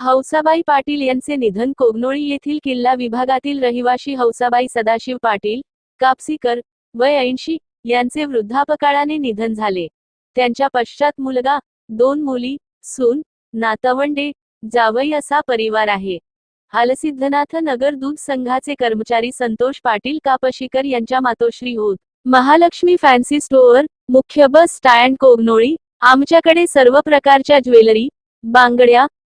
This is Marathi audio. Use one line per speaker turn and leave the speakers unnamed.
हौसाबाई पाटील यांचे निधन कोगनोळी येथील किल्ला विभागातील रहिवाशी हौसाबाई सदाशिव पाटील कापसीकर वय ऐंशी यांचे वृद्धापकाळाने निधन झाले. त्यांच्या पश्चात मुलगा दोन मुली सून नातवंडे जावई असा परिवार आहे. हालसिद्धनाथ नगर दूध संघाचे कर्मचारी संतोष पाटील कापशीकर यांच्या मातोश्री होत. महालक्ष्मी फॅन्सी स्टोअर मुख्य बस स्टँड कोगनोळी आमच्याकडे सर्व प्रकारच्या ज्वेलरी बांगड्या